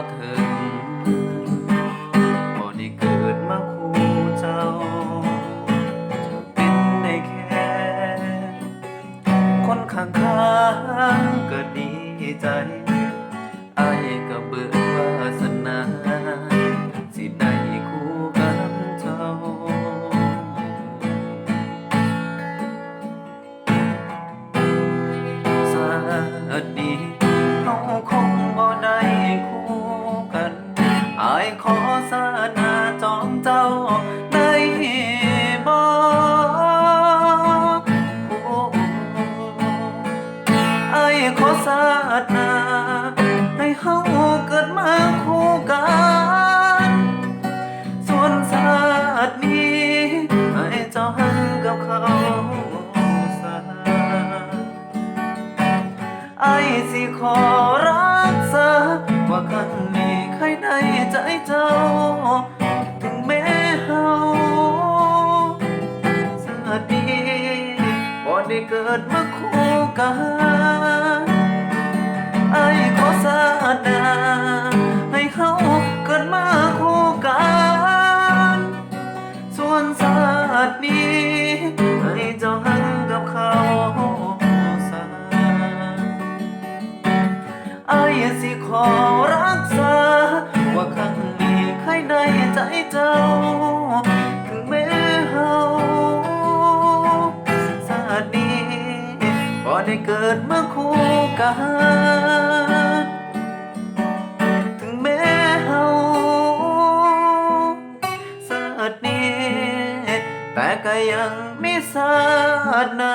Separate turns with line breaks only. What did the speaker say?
่ถึงบ่ได้เกิดมาคู่เจ้า เป็นได้แค่ คนข้างข้างๆก็ดีใจายขอสานาจองเจ้าได้บ่อ้อายขอสานาให้เฮาเกิดมาคู่กัน ส่วนชาตนี้ให้เจ้าหันกับเขาสาไอ้สิขอ ได้เกิดมาคู่กันไอ้ขอสาดาให้เฮาเกิดมาคู่กัน ส่วนชาตินี้ให้เจ้าหันกับเขาสาไอายสิขอรั ได้เกิดมาคู่กัน ถึงแม้เฮาสาดีแต่ก็ยังไม่สาดนา